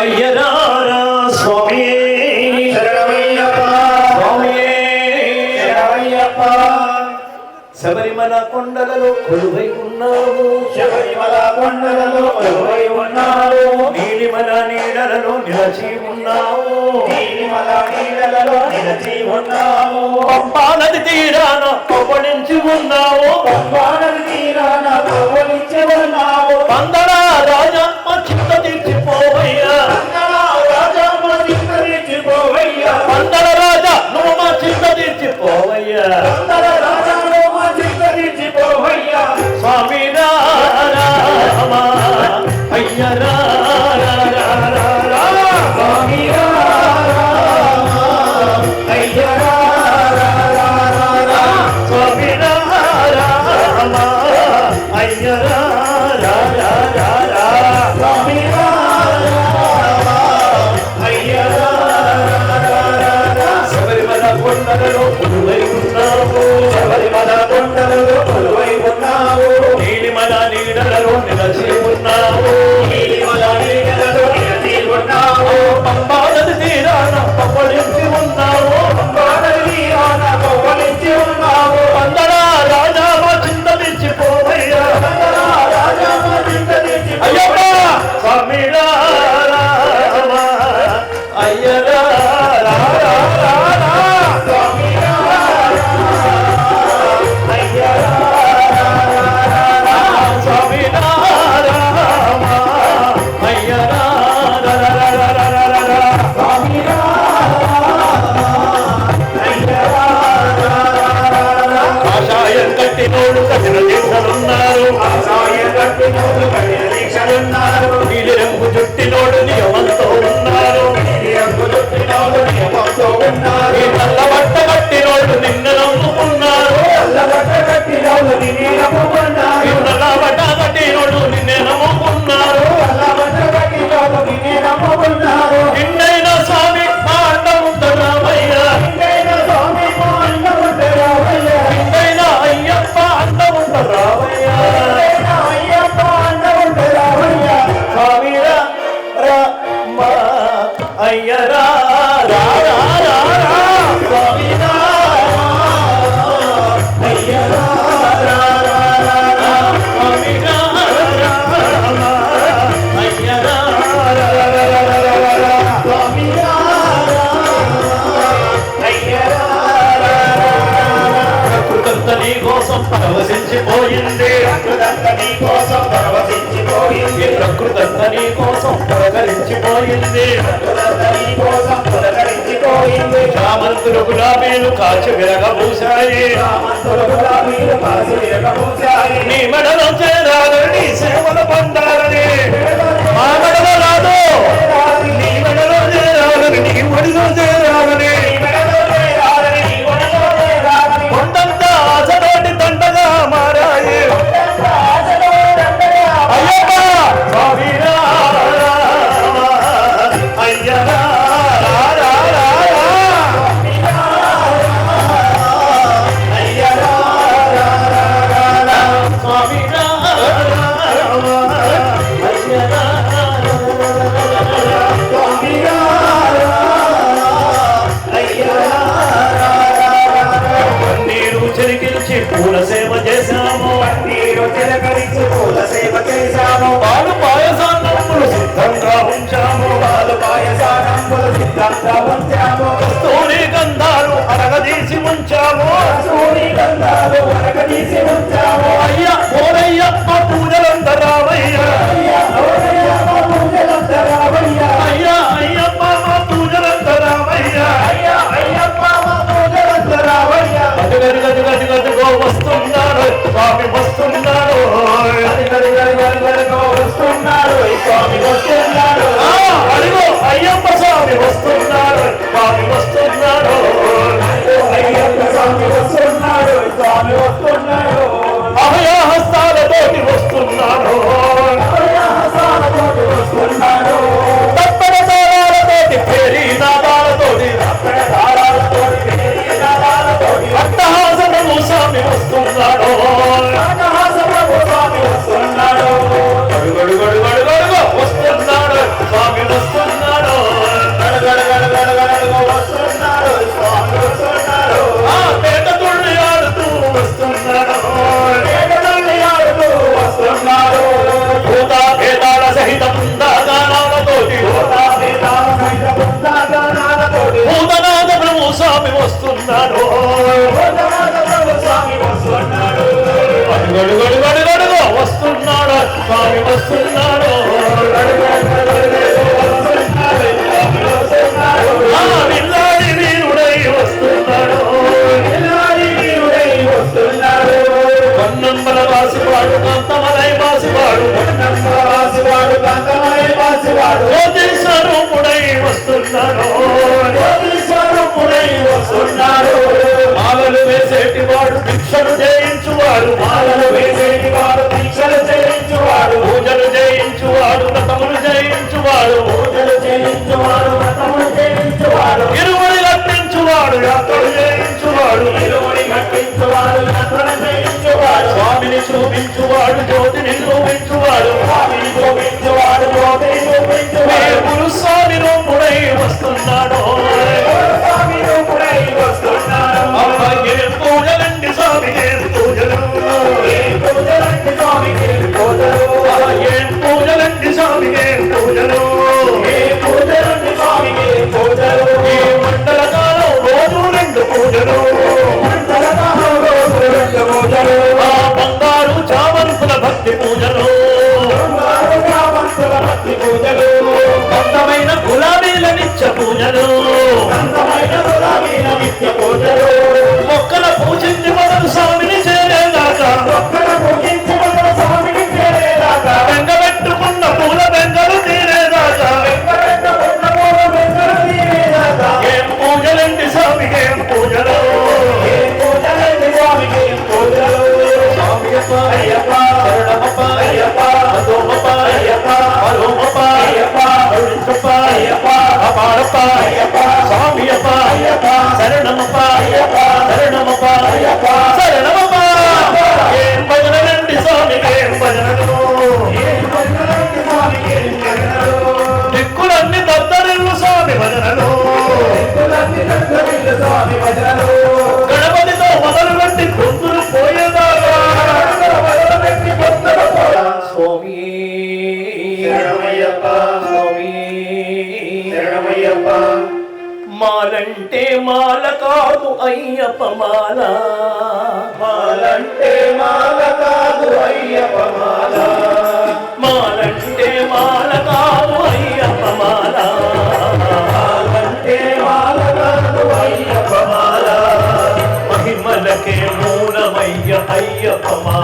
అయ్యరారా స్వామి. శబరిమల కొండలలో కొలువై ఉన్నావు. శబరిమల కొండలలో కొలువై ఉన్నావు. నీలిమల నీడలలో నిలచి ఉన్నావు. నీలిమల నీడలలో నిలచి ఉన్నావు. పంపానది తీరాన పొగడించి ఉన్నావు. పంపానది తీరాన పొగడించి ఉన్నావు. పందరా రాజా స్వామి రామ. అయ్యరా రామయ్యరా కోసం పరవశించిపోయింది ప్రకృతంతని కోసం పరవశించిపోయింది కోసం పోయింది రామంతులు గులాబీలు కాచి నీ మెడలో చేరాలని సేవలు పొందాలని. మా మెడలో రాదు. నీ మెడలో చేరాలని నీ మడిలో చేరాలి అయ్యప్పమాల మాలంటే మాల కాదు అయ్యప్పమాల మాలంటే మాల కాదు అయ్యప్పమాల మాలంటే మాల కాదు అయ్యప్పమాల మహిమలకే మూలమయ్య అయ్యప్పమాల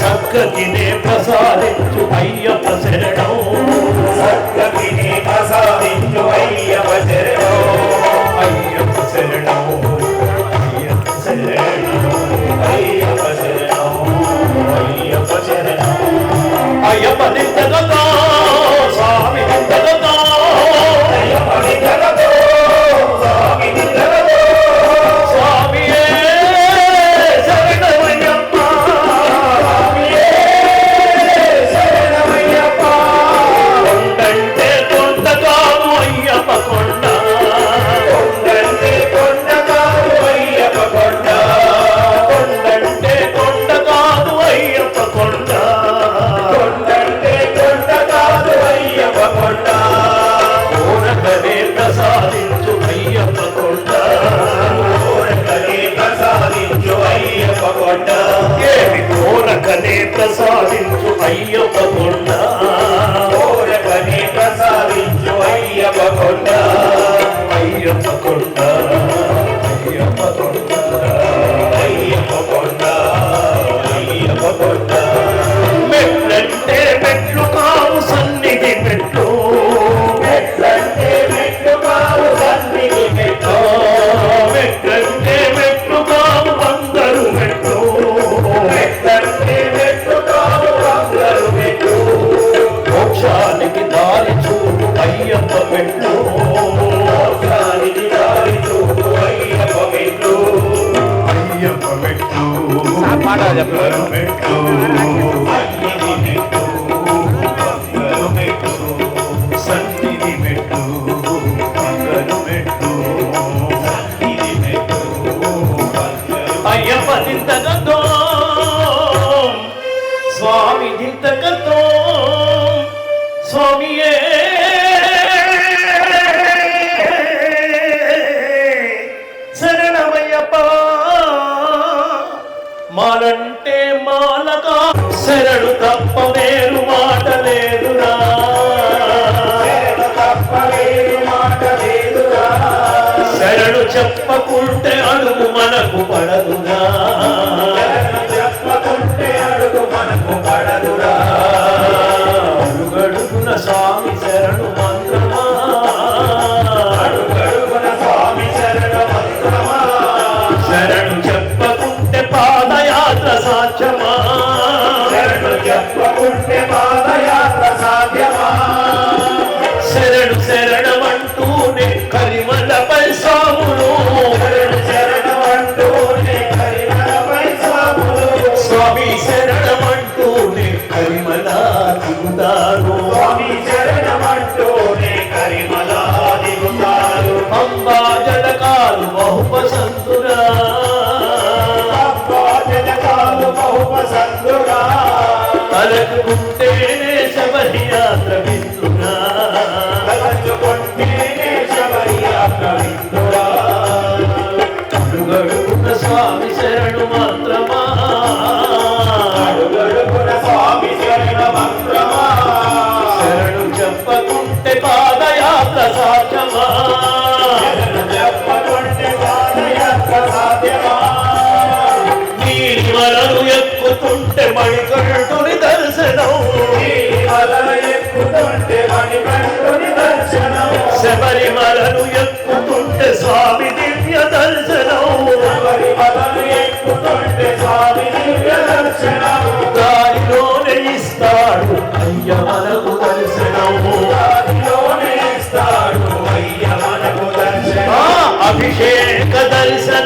ಸಕ್ಕಗಿನೇ ಪ್ರಸಾದಿತ್ತು ಅಯ್ಯ ಪ್ರಸರಣವು ಸಕ್ಕ ప్రసాదించు అయ్యప్ప కొండ కోరకని ప్రసాదించు అయ్యప్ప కొండ అయ్యప్ప de aplauso. అలకుంటేనే శబరియ దర్శనము దారిలోనే ఇస్తాడు. అయ్య మనకు దర్శనము. దారిలోనే ఇస్తాడు. అయ్య మనకు దర్శనం అభిషేక దర్శనం.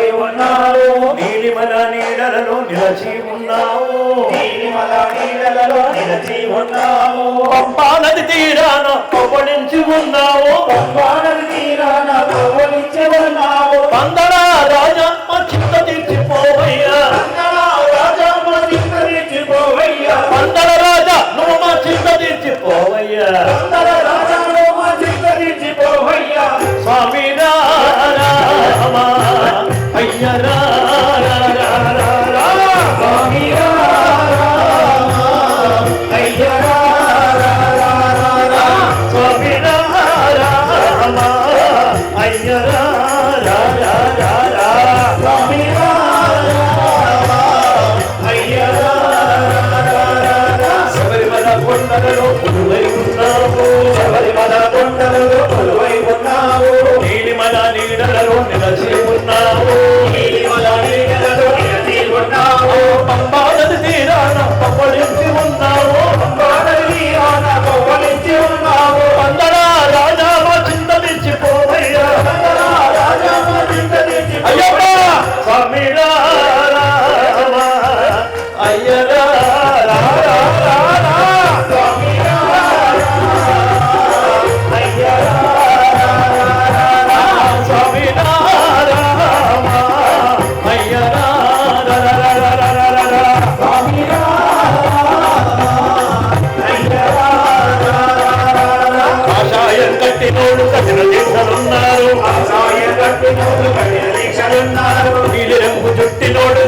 నీళ్ళలో నిలచి ఉన్నావు. నీడలలో నిలచి ఉన్నావు. పంపానది తీరాన కొబ్బడించి ఉన్నావు. పంపా నది తీరాన కొబ్బడించి ఉన్నావు. పందరా కఠినోడు కఠిన దీక్షలున్నారు వీళ్ళు రంగు జుట్టినోడు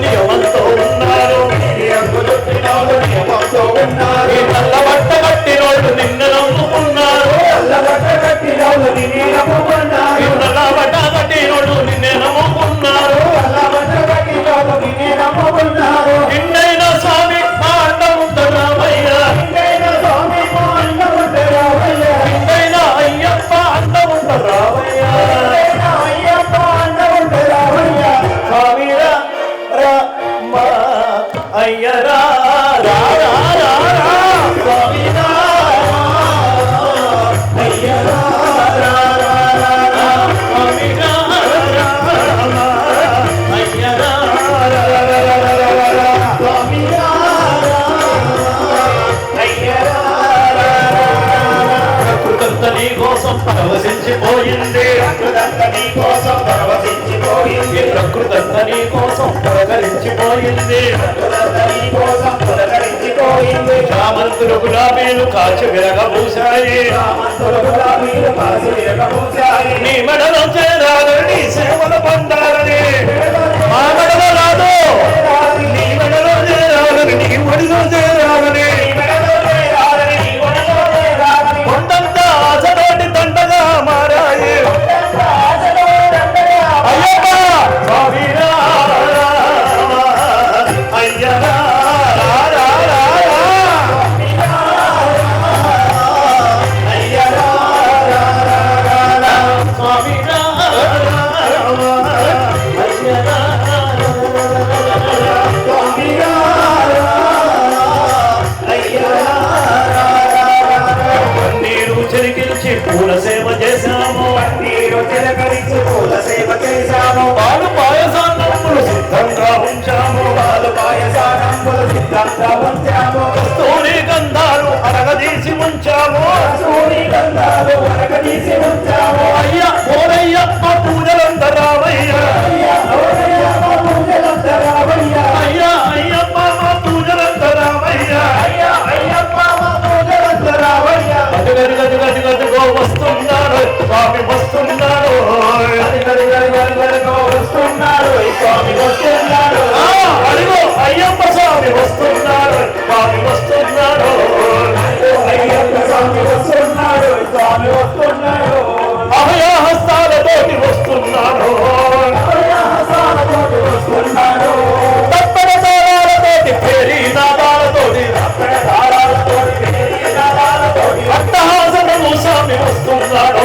وسط النار رامي Lazarus.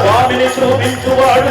స్వామిని చూపించువాడు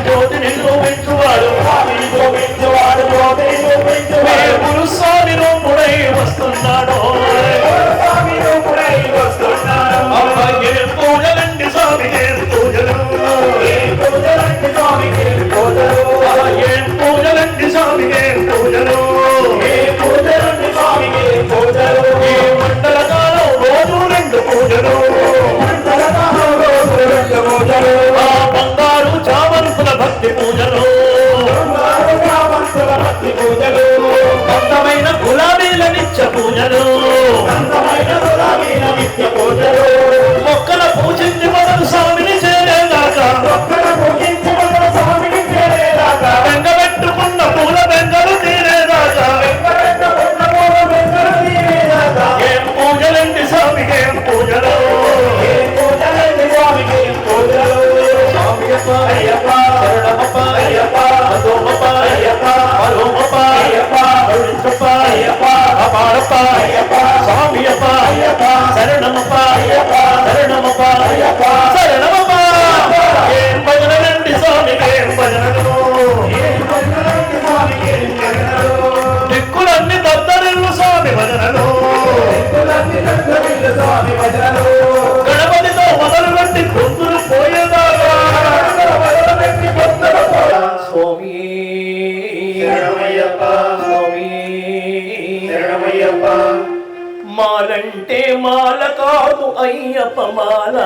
మాలంటే మాల కాదు అయ్యప్ప మాల.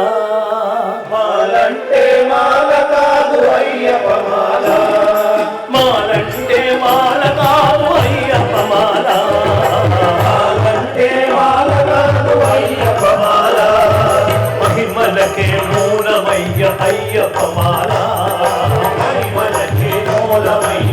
మాలంటే మాల కాదు అయ్యప్ప మాల. మాలంటే మాల కాదు అయ్యప్ప మాల. మాలంటే మాల కాదు అయ్యప్ప మాల. మహిమలకే మూలమయ్య అయ్యప్ప మాల. మహిమలకే మూలమయ్య